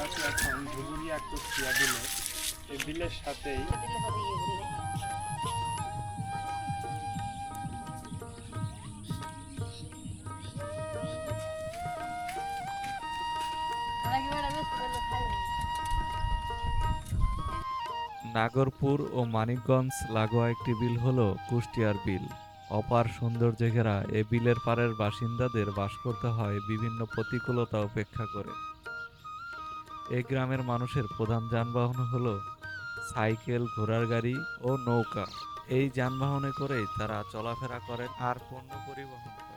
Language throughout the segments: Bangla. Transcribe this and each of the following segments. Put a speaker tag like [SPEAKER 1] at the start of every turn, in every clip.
[SPEAKER 1] এখন ধুবুরিয়া কুষ্টিয়া বিলে এই বিলের সাথেই
[SPEAKER 2] নাগরপুর ও মানিকগঞ্জ লাগোয়া একটি বিল হল কুষ্টিয়ার বিল। অপার সৌন্দর্যে ঘেরা এ বিলের পাড়ের বাসিন্দাদের বাস করতে হয় বিভিন্ন প্রতিকূলতা উপেক্ষা করে। এই গ্রামের মানুষের প্রধান যানবাহন হল সাইকেল, ঘোড়ার গাড়ি ও নৌকা। এই যানবাহনে করেই তারা চলাফেরা করেন আর পণ্য পরিবহন।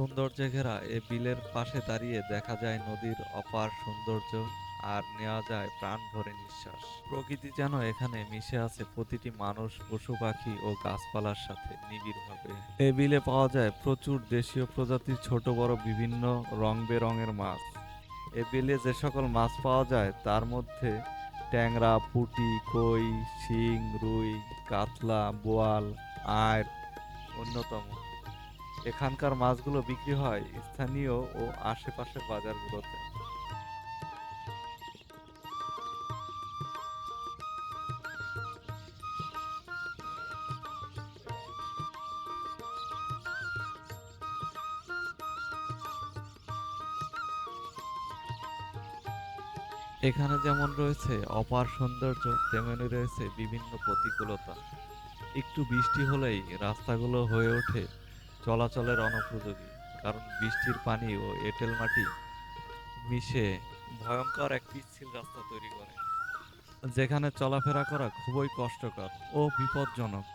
[SPEAKER 2] সৌন্দর্যে ঘেরা এ বিলের পাশে দাঁড়িয়ে দেখা যায় নদীর অপার সৌন্দর্য আর নেওয়া যায় প্রাণ ভরে নিঃশ্বাস। প্রকৃতি যেন এখানে মিশে আছে প্রতিটি মানুষ পশু পাখি ও গাছপালার সাথে নিবিড়ভাবে। এ বিলে পাওয়া যায় প্রচুর দেশীয় প্রজাতির ছোট, বড়, বিভিন্ন রং বেরঙের মাছ। এ বিলে যে সকল মাছ পাওয়া যায় তার মধ্যে ট্যাংরা, পুঁটি, কই, শিং, রুই, কাতলা, বোয়াল আয় অন্যতম। এখানকার মাছগুলো বিক্রি হয় স্থানীয় ও আশেপাশের বাজারগুলোতে। এখানে যেমন রয়েছে অপার সৌন্দর্য, তেমনি রয়েছে বিভিন্ন প্রতিকূলতা। একটু বৃষ্টি হলেই রাস্তাগুলো হয়ে ওঠে চলাচলের অনুপযোগী, কারণ বৃষ্টির পানি ও এঁটেল মাটি মিশে ভয়ঙ্কর এক পিচ্ছিল রাস্তা তৈরি করে, যেখানে চলাফেরা করা খুবই কষ্টকর ও বিপজ্জনক।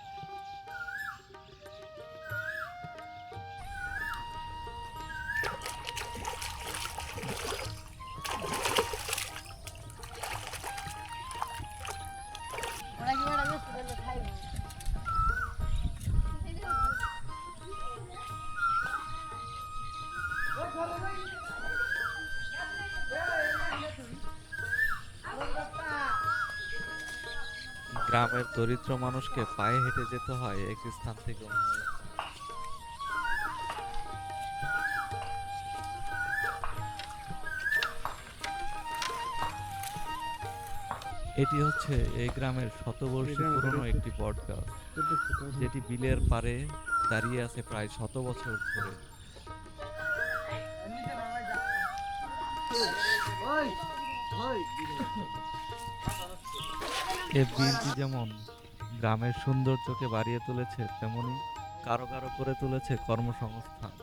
[SPEAKER 2] গ্রামের দরিদ্র মানুষকে পায়ে হেঁটে যেতে হয় এক স্থান থেকে অন্য এটি হচ্ছে এই গ্রামের শতবর্ষী পুরনো একটি বট গাছ যেটি বিলের পারে দাঁড়িয়ে আছে প্রায় শত বছর ধরে। এ বিলটি যেমন গ্রামের সৌন্দর্যকে বাড়িয়ে তুলেছে তেমনি কারও কারও করে তুলেছে কর্মসংস্থান।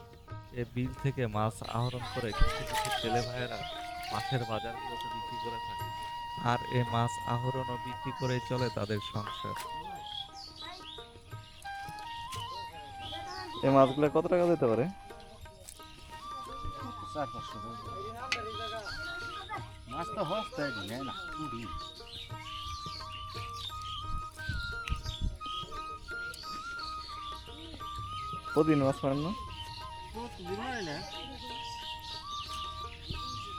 [SPEAKER 2] এ বিল থেকে মাছ আহরণ করে কিছু কিছু ছেলে ভাইয়েরা মাছের বাজারগুলোতে বিক্রি করে থাকে। আর এ মাছ আহরণ ও বিক্রি করে চলে তাদের সংসার। এই মাছগুলো কত টাকা দিতে পারে?
[SPEAKER 3] মাছ তো হস্তায় নেয় না
[SPEAKER 2] প্রতিদিন মাছ মারেন না?
[SPEAKER 3] হয়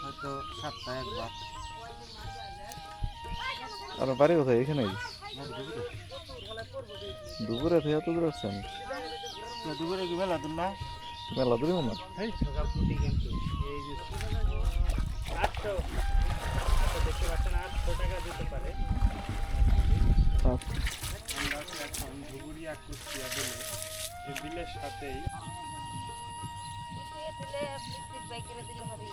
[SPEAKER 3] হয়তো সপ্তাহে একবার
[SPEAKER 2] আর বাড়ি কোথায়
[SPEAKER 3] ডুবে
[SPEAKER 2] দুপুরে থেকে এত দূর আসছেন।
[SPEAKER 3] দুপুরে কি মেলা দূর
[SPEAKER 2] মেলা দূরে মনে
[SPEAKER 1] এই এখন এই বিলের সাথেই
[SPEAKER 4] বাইকের দিলে হবে